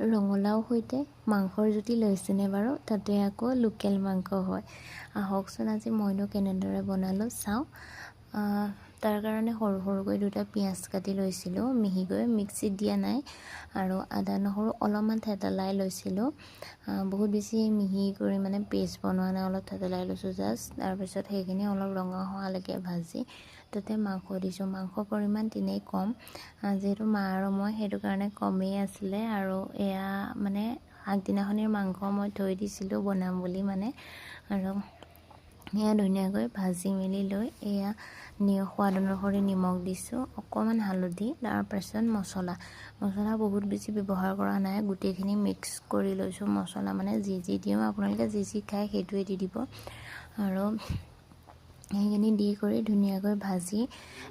ৰঙালাও সৈতে মাংসৰ জুতি লৈছেনে বাৰু? তাতে আকৌ লোকেল মাংস হয়। আহকচোন আজি মইনো কেনেদৰে বনালোঁ চাওঁ। তাৰ কাৰণে সৰু সৰুকৈ দুটা পিঁয়াজ কাটি লৈছিলোঁ মিহিকৈ মিক্সিত দিয়া নাই। আৰু আদা নহৰু অলপমান থেতেলাই লৈছিলোঁ। বহুত বেছি মিহি কৰি মানে পেষ্ট বনোৱা নাই অলপ থেতেলাই লৈছোঁ জাষ্ট। তাৰপিছত সেইখিনি অলপ ৰঙা হোৱালৈকে ভাজি তাতে মাংস দিছোঁ। মাংসৰ পৰিমাণ তেনেই কম। যিহেতু মা আৰু মই সেইটো কাৰণে কমেই আছিলে। আৰু এয়া মানে আগদিনাখনিৰ মাংস মই থৈ দিছিলোঁ বনাম বুলি মানে। আৰু এয়া ধুনীয়াকৈ ভাজি মেলি লৈ এয়া সোৱাদ অনুসৰি নিমখ দিছোঁ অকণমান হালধি তাৰপাছত মছলা। মছলা বহুত বেছি ব্যৱহাৰ কৰা নাই গোটেইখিনি মিক্স কৰি লৈছোঁ। মছলা মানে যি যি দিওঁ আপোনালোকে যি যি খায় সেইটোৱে দি দিব। আৰু সেইখিনি দি কৰি ধুনীয়াকৈ ভাজি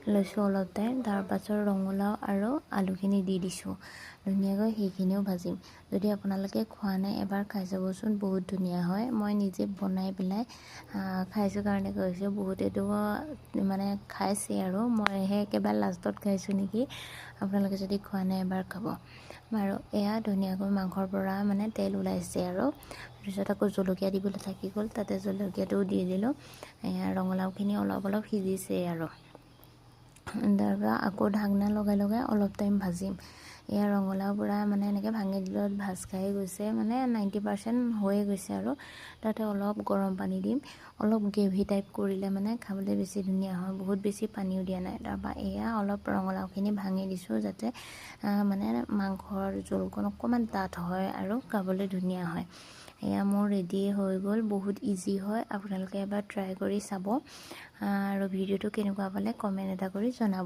লৈছোঁ অলপ টাইম। তাৰপাছত ৰঙালাও আৰু আলুখিনি দি দিছোঁ। ধুনীয়াকৈ সেইখিনিও ভাজিম। যদি আপোনালোকে খোৱা নাই এবাৰ খাই চাবচোন বহুত ধুনীয়া হয়। মই নিজে বনাই পেলাই খাইছোঁ কাৰণে কৈছোঁ। বহুতেতো মানে খাইছে আৰু। মইহে একেবাৰে লাষ্টত খাইছোঁ নেকি? আপোনালোকে যদি খোৱা নাই এবাৰ খাব। আৰু এয়া ধুনীয়াকৈ মাংসৰ পৰা মানে তেল ওলাইছে আৰু। তাৰপিছত আকৌ জলকীয়া দিবলৈ থাকি গ'ল। তাতে জলকীয়াটোও দি দিলোঁ। এয়া ৰঙালাওখিনি অলপ অলপ সিজিছে আৰু। তাৰপৰা আকৌ ঢাকনা লগাই লগাই অলপ টাইম ভাজিম। এয়া ৰঙালাও পূৰা মানে এনেকৈ ভাঙি দিলত ভাজ খাই গৈছে মানে নাইণ্টি পাৰ্চেণ্ট হৈয়ে গৈছে আৰু। তাতে অলপ গৰম পানী দিম অলপ গ্ৰেভি টাইপ কৰিলে মানে খাবলৈ বেছি ধুনীয়া হয় বহুত বেছি পানীও দিয়া নাই। তাৰপৰা এয়া অলপ ৰঙালাওখিনি ভাঙি দিছোঁ যাতে মানে মাংসৰ জোলকণ অকণমান ডাঠ হয় আৰু খাবলৈ ধুনীয়া হয়। এয়া মোৰ ৰেডি হৈ গ'ল বহুত ইজি হয় আপোনালোকে এবাৰ ট্ৰাই কৰি চাব। আৰু ভিডিঅ'টো কেনেকুৱা পালে কমেণ্ট এটা কৰি জনাব।